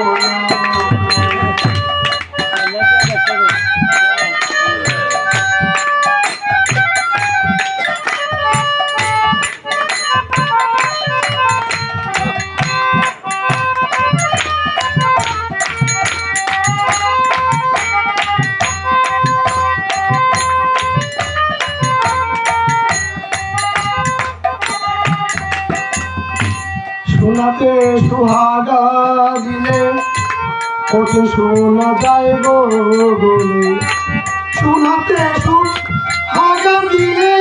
আমার শোনাতে সুহাগা দিলে কত শোনা যায় গো শোনাতে সুহাগা দিলে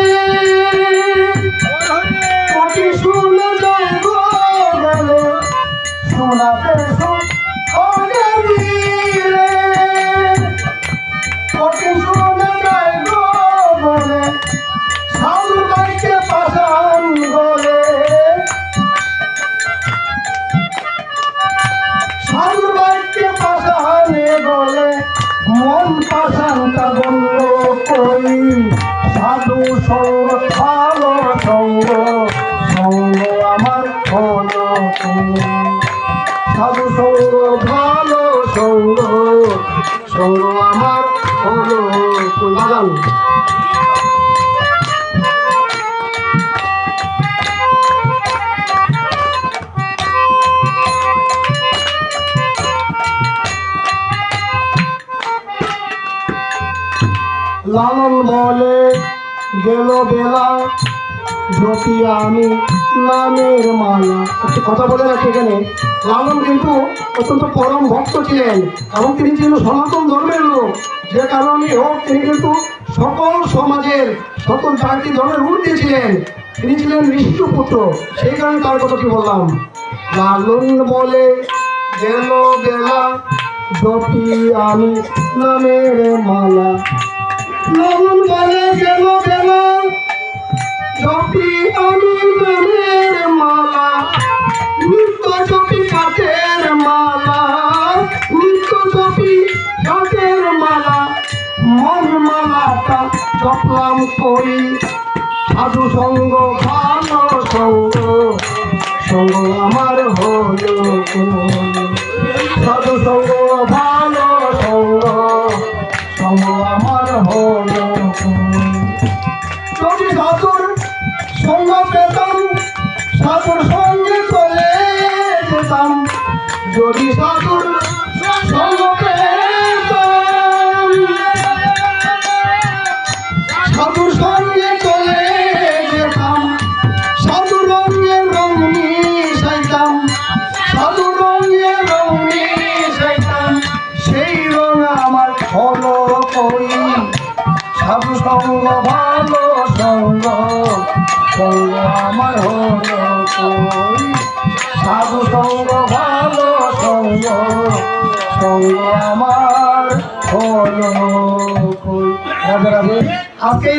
সঙ্গ আমার হলো কই। লালন বলে গেল বেলা। জ্যোতি আমি নামের মালা। একটি কথা বলে রাখি এখানে। লালন কিন্তু অত্যন্ত পরম ভক্ত ছিলেন এবং তিনি ছিলেন সনাতন ধর্মের লোক। যে কারণে হোক তিনি কিন্তু সকল সমাজের, সকল জাতি ধর্মের ঊর্ধ্বে ছিলেন। তিনি ছিলেন পুত্র। সেই কারণে তার কথা কি বললাম? লালন বলে গেল বেলা জ্যোতি আমি নামের মালা। লবণ বলে গেল গেল জপি আমি নামের মালা নিত্য জপি কাঠের মালা নিত্য জপি কাঠের মালা মন মালাটা করি। সাধু সঙ্গ, ভালো সঙ্গ সঙ্গ আমার হলো আমার হলো। সঙ্গ ভালো, সঙ্গ সঙ্গ আমার হলো কই সাধু সঙ্গ ভালো, সঙ্গ সঙ্গ আমার হলো কই রাজা রাজে আজকে